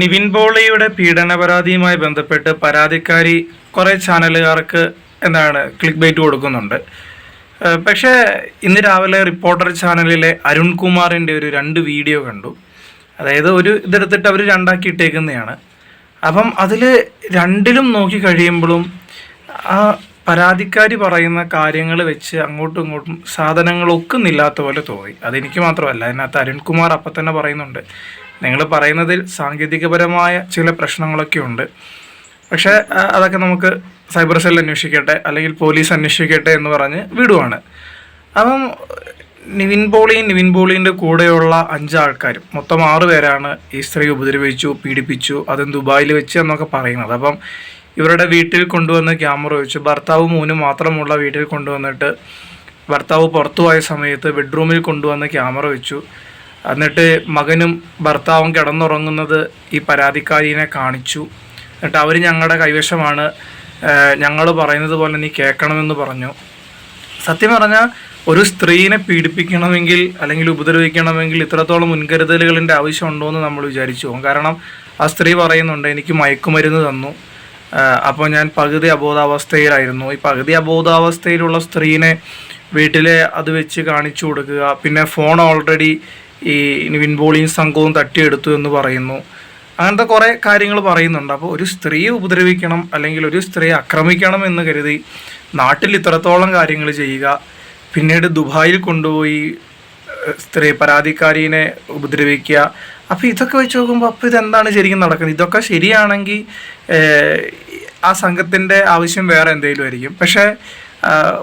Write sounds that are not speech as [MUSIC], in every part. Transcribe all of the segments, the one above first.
നിവിൻ പോളിയുടെ പീഡന പരാതിയുമായി ബന്ധപ്പെട്ട് പരാതിക്കാരി കുറേ ചാനലുകാർക്ക് എന്താണ് ക്ലിക്ക് ബൈറ്റ് കൊടുക്കുന്നുണ്ട് പക്ഷേ ഇന്ന് രാവിലെ റിപ്പോർട്ടർ ചാനലിലെ അരുൺകുമാറിന്റെ ഒരു രണ്ട് വീഡിയോ കണ്ടു. അതായത് ഒരു ഇതെടുത്തിട്ട് അവർ രണ്ടാക്കി ഇട്ടേക്കുന്നതാണ്. അപ്പം അതിൽ രണ്ടിലും നോക്കി കഴിയുമ്പോഴും ആ പരാതിക്കാരി പറയുന്ന കാര്യങ്ങൾ വെച്ച് അങ്ങോട്ടും ഇങ്ങോട്ടും സാധനങ്ങൾ ഒക്കുന്നില്ലാത്ത പോലെ തോന്നി. അതെനിക്ക് മാത്രമല്ല അതിനകത്ത് അരുൺകുമാർ അപ്പം തന്നെ പറയുന്നുണ്ട്. നിങ്ങൾ പറയുന്നതിൽ സാങ്കേതികപരമായ ചില പ്രശ്നങ്ങളൊക്കെ ഉണ്ട്. പക്ഷേ അതൊക്കെ നമുക്ക് സൈബർ സെൽ അന്വേഷിക്കട്ടെ അല്ലെങ്കിൽ പോലീസ് അന്വേഷിക്കട്ടെ എന്ന് പറഞ്ഞ് വിടുവാണ്. അപ്പം നിവിൻ പോളിയും നിവിൻ പോളിന്റെ കൂടെയുള്ള അഞ്ച് ആൾക്കാരും മൊത്തം ആറ് പേരാണ് ഈ സ്ത്രീ ഉപദ്രവിച്ചു പീഡിപ്പിച്ചു അതും ദുബായിൽ വെച്ച് എന്നൊക്കെ പറയുന്നത്. അപ്പം ഇവരുടെ വീട്ടിൽ കൊണ്ടുവന്ന് ക്യാമറ വെച്ചു. ഭർത്താവ് മൂന്നും മാത്രമുള്ള വീട്ടിൽ കൊണ്ടുവന്നിട്ട് ഭർത്താവ് പുറത്തു പോയ സമയത്ത് ബെഡ്റൂമിൽ കൊണ്ടുവന്ന് ക്യാമറ വെച്ചു. എന്നിട്ട് മകനും ഭർത്താവും കിടന്നുറങ്ങുന്നത് ഈ പരാതിക്കാരിനെ കാണിച്ചു. എന്നിട്ട് അവർ ഞങ്ങളുടെ കൈവശമാണ്. ഞങ്ങൾ പറയുന്നത് പോലെ നീ കേൾക്കണമെന്ന് പറഞ്ഞു. സത്യം പറഞ്ഞാൽ ഒരു സ്ത്രീനെ പീഡിപ്പിക്കണമെങ്കിൽ അല്ലെങ്കിൽ ഉപദ്രവിക്കണമെങ്കിൽ ഇത്രത്തോളം മുൻകരുതലുകളിന്റെ ആവശ്യമുണ്ടോ എന്ന് നമ്മൾ വിചാരിച്ചു പോകും. കാരണം ആ സ്ത്രീ പറയുന്നുണ്ട് എനിക്ക് മയക്കുമരുന്ന് തന്നു. അപ്പോൾ ഞാൻ പകുതി അബോധാവസ്ഥയിലായിരുന്നു. ഈ പകുതി അബോധാവസ്ഥയിലുള്ള സ്ത്രീനെ വീട്ടിലെ അത് വെച്ച് കാണിച്ചു കൊടുക്കുക. പിന്നെ ഫോൺ ഓൾറെഡി ഈ നിവിൻ പോളിയും സംഘവും തട്ടിയെടുത്തു എന്ന് പറയുന്നു. അങ്ങനത്തെ കുറേ കാര്യങ്ങൾ പറയുന്നുണ്ട്. അപ്പോൾ ഒരു സ്ത്രീയെ ഉപദ്രവിക്കണം അല്ലെങ്കിൽ ഒരു സ്ത്രീയെ ആക്രമിക്കണം എന്ന് കരുതി നാട്ടിൽ ഇത്രത്തോളം കാര്യങ്ങൾ ചെയ്യുക. പിന്നീട് ദുബായിൽ കൊണ്ടുപോയി സ്ത്രീ പരാതിക്കാരിനെ ഉപദ്രവിക്കുക. അപ്പോൾ ഇതൊക്കെ വെച്ച് നോക്കുമ്പോൾ അപ്പോൾ ഇതെന്താണ് ശരിക്കും നടക്കുന്നത്? ഇതൊക്കെ ശരിയാണെങ്കിൽ ആ സംഘത്തിന്റെ ആവശ്യം വേറെ എന്തെങ്കിലും ആയിരിക്കും. പക്ഷേ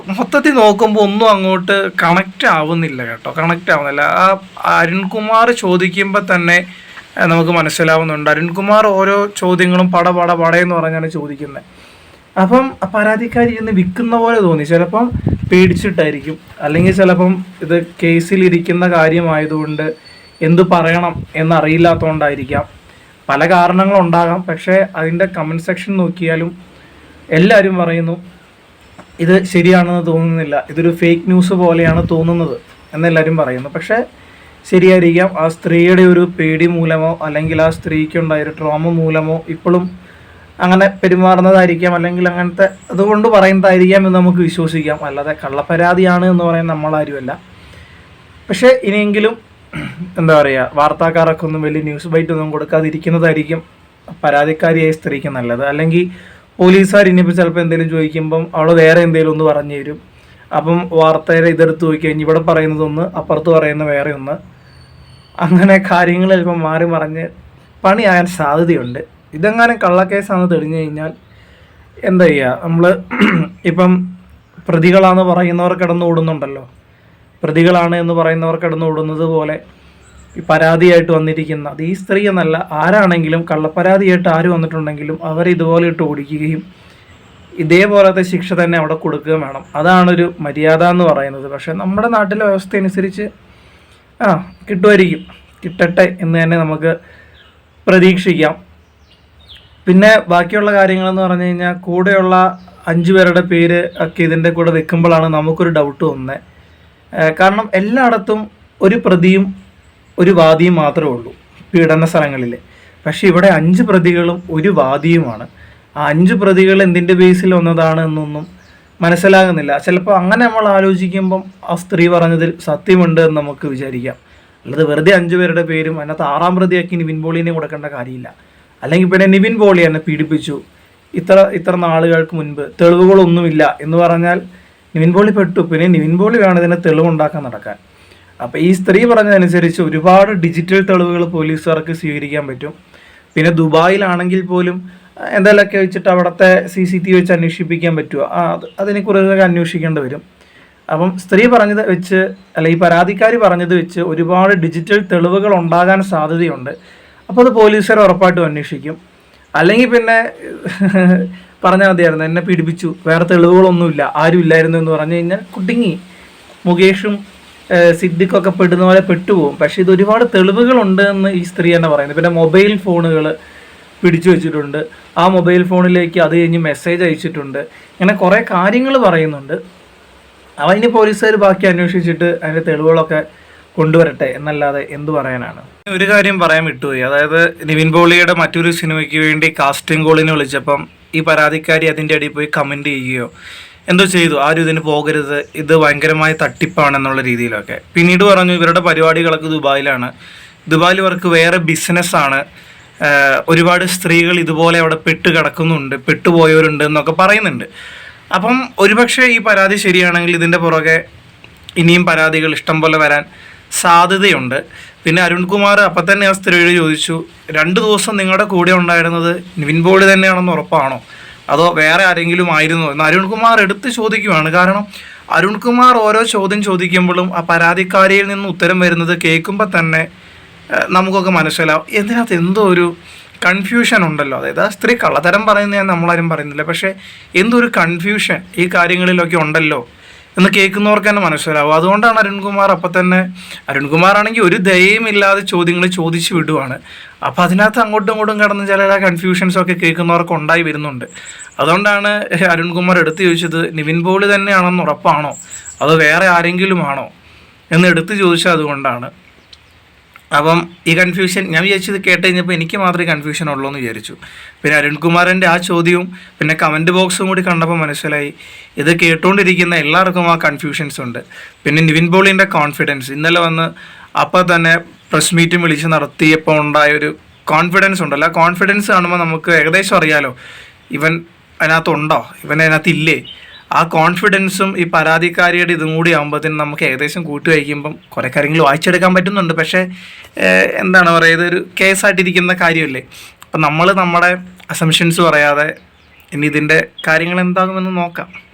മൊത്തത്തിൽ നോക്കുമ്പോൾ ഒന്നും അങ്ങോട്ട് കണക്റ്റ് ആവുന്നില്ല കേട്ടോ. കണക്റ്റ് ആവുന്നില്ല. ആ അരുൺകുമാർ ചോദിക്കുമ്പോൾ തന്നെ നമുക്ക് മനസ്സിലാവുന്നുണ്ട്. അരുൺകുമാർ ഓരോ ചോദ്യങ്ങളും പട പട പടയെന്ന് പറഞ്ഞാണ് ചോദിക്കുന്നത് അപ്പം പരാതിക്കാരി ഇന്ന് വിൽക്കുന്ന പോലെ തോന്നി. ചിലപ്പം പേടിച്ചിട്ടായിരിക്കും. അല്ലെങ്കിൽ ചിലപ്പം ഇത് കേസിലിരിക്കുന്ന കാര്യമായതുകൊണ്ട് എന്തു പറയണം എന്നറിയില്ലാത്തതുകൊണ്ടായിരിക്കാം പല കാരണങ്ങളുണ്ടാകാം. പക്ഷേ അതിന്റെ കമന്റ് സെക്ഷൻ നോക്കിയാലും എല്ലാവരും പറയുന്നു ഇത് ശരിയാണെന്ന് തോന്നുന്നില്ല. ഇതൊരു ഫേക്ക് ന്യൂസ് പോലെയാണ് തോന്നുന്നത് എന്നെല്ലാവരും പറയുന്നു. പക്ഷേ ശരിയായിരിക്കാം. ആ സ്ത്രീയുടെ ഒരു പേടി മൂലമോ അല്ലെങ്കിൽ ആ സ്ത്രീക്കുണ്ടായ ഒരു ട്രോമ മൂലമോ ഇപ്പോഴും അങ്ങനെ പെരുമാറുന്നതായിരിക്കാം. അല്ലെങ്കിൽ അങ്ങനത്തെ അതുകൊണ്ട് പറയുന്നതായിരിക്കാം എന്ന് നമുക്ക് വിശ്വസിക്കാം. അല്ലാതെ കള്ളപ്പരാതിയാണ് എന്ന് പറയാൻ നമ്മളാരുമല്ല. പക്ഷേ ഇനിയെങ്കിലും എന്താ പറയുക വാർത്താക്കാരൊക്കെ ഒന്നും വലിയ ന്യൂസ് ബൈറ്റ് ഒന്നും കൊടുക്കാതിരിക്കുന്നതായിരിക്കും പരാതിക്കാരിയായ സ്ത്രീക്ക് നല്ലത്. അല്ലെങ്കിൽ പോലീസുകാർ ഇനിയിപ്പോൾ ചിലപ്പോൾ എന്തെങ്കിലും ചോദിക്കുമ്പം അവൾ വേറെ എന്തെങ്കിലും ഒന്ന് പറഞ്ഞു തരും. അപ്പം വാർത്തയുടെ ഇതെടുത്ത് നോക്കി കഴിഞ്ഞ് ഇവിടെ പറയുന്നതൊന്ന് അപ്പുറത്ത് പറയുന്ന വേറെ ഒന്ന്. അങ്ങനെ കാര്യങ്ങൾ ചിലപ്പോൾ മാറി മറിഞ്ഞ് പണിയാകാൻ സാധ്യതയുണ്ട്. ഇതെങ്ങാനും കള്ളക്കേസാണെന്ന് തെളിഞ്ഞു കഴിഞ്ഞാൽ എന്താ ചെയ്യുക നമ്മൾ ഇപ്പം പ്രതികളാണെന്ന് പറയുന്നവർ കിടന്ന് ഓടുന്നുണ്ടല്ലോ. പ്രതികളാണ് എന്ന് പറയുന്നവർ കിടന്ന് ഓടുന്നത് പോലെ ഈ പരാതിയായിട്ട് വന്നിരിക്കുന്ന അത് ഈ സ്ത്രീ എന്നല്ല ആരാണെങ്കിലും കള്ളപ്പരാതിയായിട്ട് ആര് വന്നിട്ടുണ്ടെങ്കിലും അവരെ ഇതുപോലെ ഇട്ട് ഓടിക്കുകയും ഇതേപോലത്തെ ശിക്ഷ തന്നെ അവിടെ കൊടുക്കുകയും വേണം. അതാണൊരു മര്യാദ എന്ന് പറയുന്നത്. പക്ഷേ നമ്മുടെ നാട്ടിലെ വ്യവസ്ഥ അനുസരിച്ച് ആ കിട്ടുമായിരിക്കും. കിട്ടട്ടെ എന്ന് തന്നെ നമുക്ക് പ്രതീക്ഷിക്കാം. പിന്നെ ബാക്കിയുള്ള കാര്യങ്ങളെന്ന് പറഞ്ഞു കഴിഞ്ഞാൽ കൂടെയുള്ള അഞ്ചു പേരുടെ പേര് ഒക്കെ ഇതിന്റെ കൂടെ വെക്കുമ്പോഴാണ് നമുക്കൊരു ഡൗട്ട് തോന്നുന്നത് കാരണം എല്ലായിടത്തും ഒരു പ്രതിയും ഒരു വാദിയും മാത്രമേ ഉള്ളൂ പീഡന സ്ഥലങ്ങളിൽ പക്ഷേ ഇവിടെ അഞ്ച് പ്രതികളും ഒരു വാദിയുമാണ്. ആ അഞ്ച് പ്രതികൾ എന്തിന്റെ ബേസിൽ വന്നതാണ് എന്നൊന്നും മനസ്സിലാകുന്നില്ല. ചിലപ്പോൾ അങ്ങനെ നമ്മൾ ആലോചിക്കുമ്പം ആ സ്ത്രീ പറഞ്ഞതിൽ സത്യമുണ്ട് എന്ന് നമുക്ക് വിചാരിക്കാം. അല്ലാതെ വെറുതെ അഞ്ചു പേരുടെ പേരും അതിനകത്ത് ആറാം പ്രതിയാക്കി നിവിൻ പോളിനെ കൊടുക്കേണ്ട കാര്യമില്ല. അല്ലെങ്കിൽ പിന്നെ നിവിൻ പോളി എന്നെ പീഡിപ്പിച്ചു. ഇത്ര ഇത്ര നാളുകൾക്ക് മുൻപ് തെളിവുകളൊന്നുമില്ല എന്ന് പറഞ്ഞാൽ നിവിൻ പോളി പെട്ടു. പിന്നെ നിവിൻ പോളി വേണം ഇതിന് തെളിവുണ്ടാക്കാൻ നടക്കാൻ. അപ്പോൾ ഈ സ്ത്രീ പറഞ്ഞതനുസരിച്ച് ഒരുപാട് ഡിജിറ്റൽ തെളിവുകൾ പോലീസുകാർക്ക് സ്വീകരിക്കാൻ പറ്റും. പിന്നെ ദുബായിലാണെങ്കിൽ പോലും എന്തെങ്കിലുമൊക്കെ വെച്ചിട്ട് അവിടുത്തെ സി സി ടി വി വെച്ച് അന്വേഷിപ്പിക്കാൻ പറ്റുമോ അതിനെക്കുറിച്ചൊക്കെ അന്വേഷിക്കേണ്ടി വരും. അപ്പം സ്ത്രീ പറഞ്ഞത് വെച്ച് അല്ല ഈ പരാതിക്കാരി പറഞ്ഞത് വെച്ച് ഒരുപാട് ഡിജിറ്റൽ തെളിവുകൾ ഉണ്ടാകാൻ സാധ്യതയുണ്ട്. അപ്പോൾ അത് പോലീസുകാർ ഉറപ്പായിട്ടും അന്വേഷിക്കും. അല്ലെങ്കിൽ പിന്നെ [LAUGHS] പറഞ്ഞാൽ മതിയായിരുന്നു എന്നെ പീഡിപ്പിച്ചു വേറെ തെളിവുകളൊന്നുമില്ല ആരും ഇല്ലായിരുന്നു എന്ന് പറഞ്ഞു കഴിഞ്ഞാൽ കുട്ടിങ്ങി മുകേഷും സിദ്ദിഖൊക്കെ പെടുന്ന പോലെ പെട്ടുപോകും. പക്ഷെ ഇത് ഒരുപാട് തെളിവുകളുണ്ട് എന്ന് ഈ സ്ത്രീ തന്നെ പറയുന്നത്. പിന്നെ മൊബൈൽ ഫോണുകൾ പിടിച്ചു വെച്ചിട്ടുണ്ട്. ആ മൊബൈൽ ഫോണിലേക്ക് അത് കഴിഞ്ഞ് മെസ്സേജ് അയച്ചിട്ടുണ്ട്. ഇങ്ങനെ കുറേ കാര്യങ്ങൾ പറയുന്നുണ്ട്. അവ ഇനി പോലീസുകാർ ബാക്കി അന്വേഷിച്ചിട്ട് അതിന്റെ തെളിവുകളൊക്കെ കൊണ്ടുവരട്ടെ എന്നല്ലാതെ എന്തു പറയാനാണ്? ഒരു കാര്യം പറയാൻ വിട്ടുപോയി. അതായത് നിവിൻ പോളിയുടെ മറ്റൊരു സിനിമയ്ക്ക് വേണ്ടി കാസ്റ്റിംഗ് കോളിനെ വിളിച്ചപ്പം ഈ പരാതിക്കാരി അതിന്റെ അടിയിൽ പോയി കമന്റ് ചെയ്യുകയോ എന്തോ ചെയ്തു? ആരും ഇതിന് പോകരുത്. ഇത് ഭയങ്കരമായ തട്ടിപ്പാണെന്നുള്ള രീതിയിലൊക്കെ. പിന്നീട് പറഞ്ഞു ഇവരുടെ പരിപാടികളൊക്കെ ദുബായിലാണ്. ദുബായിൽ ഇവർക്ക് വേറെ ബിസിനസ്സാണ് ഒരുപാട് സ്ത്രീകൾ ഇതുപോലെ അവിടെ പെട്ട് കിടക്കുന്നുണ്ട് പെട്ടുപോയവരുണ്ട് എന്നൊക്കെ പറയുന്നുണ്ട്. അപ്പം ഒരുപക്ഷെ ഈ പരാതി ശരിയാണെങ്കിൽ ഇതിന്റെ പുറകെ ഇനിയും പരാതികൾ ഇഷ്ടം പോലെ വരാൻ സാധ്യതയുണ്ട്. പിന്നെ അരുൺകുമാർ അപ്പം തന്നെ ആ സ്ത്രീയോട് ചോദിച്ചു രണ്ട് ദിവസം നിങ്ങളുടെ കൂടെ ഉണ്ടായിരുന്നത് നിവിൻ ബോഡി തന്നെയാണെന്ന് ഉറപ്പാണോ? അതോ വേറെ ആരെങ്കിലും ആയിരുന്നോ എന്ന് അരുൺകുമാർ എടുത്ത് ചോദിക്കുവാണ്. കാരണം അരുൺകുമാർ ഓരോ ചോദ്യം ചോദിക്കുമ്പോഴും ആ പരാതിക്കാരിയിൽ നിന്ന് ഉത്തരം വരുന്നത് കേൾക്കുമ്പോൾ തന്നെ നമുക്കൊക്കെ മനസ്സിലാവും. ഇതിനകത്ത് എന്തോ ഒരു കൺഫ്യൂഷൻ ഉണ്ടല്ലോ. അതായത് ആ സ്ത്രീ കള്ളത്തരം പറയുന്നത് ഞാൻ നമ്മളാരും പറയുന്നില്ല. പക്ഷേ എന്തൊരു കൺഫ്യൂഷൻ ഈ കാര്യങ്ങളിലൊക്കെ ഉണ്ടല്ലോ. എന്ന് കേൾക്കുന്നവർക്ക് തന്നെ മനസ്സിലാവും. അതുകൊണ്ടാണ് അരുൺകുമാർ അപ്പം തന്നെ അരുൺകുമാർ ആണെങ്കിൽ ഒരു ദയയുമില്ലാതെ ചോദ്യങ്ങൾ ചോദിച്ചു വിടുവാണ്. അപ്പം അതിനകത്ത് അങ്ങോട്ടും ഇങ്ങോട്ടും കടന്ന് ചില കൺഫ്യൂഷൻസ് ഒക്കെ കേൾക്കുന്നവർക്ക് ഉണ്ടായി വരുന്നുണ്ട്. അതുകൊണ്ടാണ് അരുൺകുമാർ എടുത്തു ചോദിച്ചത് നിവിൻ പോളി തന്നെയാണെന്ന് ഉറപ്പാണോ? അതോ വേറെ ആരെങ്കിലും ആണോ എന്ന് എടുത്തു ചോദിച്ചത് അതുകൊണ്ടാണ്. അപ്പം ഈ കൺഫ്യൂഷൻ ഞാൻ വിചാരിച്ചത് കേട്ട് കഴിഞ്ഞപ്പോൾ എനിക്ക് മാത്രമേ കൺഫ്യൂഷൻ ഉള്ളൂ എന്ന് വിചാരിച്ചു. പിന്നെ അരുൺകുമാറിന്റെ ആ ചോദ്യവും പിന്നെ കമന്റ് ബോക്സും കൂടി കണ്ടപ്പോൾ മനസ്സിലായി. ഇത് കേട്ടുകൊണ്ടിരിക്കുന്ന എല്ലാവർക്കും ആ കൺഫ്യൂഷൻസ് ഉണ്ട്. പിന്നെ നിവിൻ പോളിന്റെ കോൺഫിഡൻസ് ഇന്നലെ വന്ന് അപ്പോൾ തന്നെ പ്രസ് മീറ്റും വിളിച്ച് നടത്തിയപ്പോൾ ഉണ്ടായ ഒരു കോൺഫിഡൻസ് ഉണ്ടല്ലോ ആ കോൺഫിഡൻസ് കാണുമ്പോൾ നമുക്ക് ഏകദേശം അറിയാലോ. ഇവൻ അതിനകത്തുണ്ടോ? ഇവൻ അതിനകത്ത് ഇല്ലേ ആ കോൺഫിഡൻസും ഈ പരാതിക്കാരിയുടെ ഇതും കൂടി ആകുമ്പോഴത്തേനും നമുക്ക് ഏകദേശം കൂട്ടി വയ്ക്കുമ്പം കുറേ കാര്യങ്ങൾ വായിച്ചെടുക്കാൻ പറ്റുന്നുണ്ട്. പക്ഷേ എന്താണ് പറയുക ഇതൊരു കേസായിട്ടിരിക്കുന്ന കാര്യമല്ലേ? അപ്പം നമ്മൾ നമ്മുടെ അസംഷൻസ് പറയാതെ ഇനി ഇതിന്റെ കാര്യങ്ങൾ എന്താകുമെന്ന് നോക്കാം.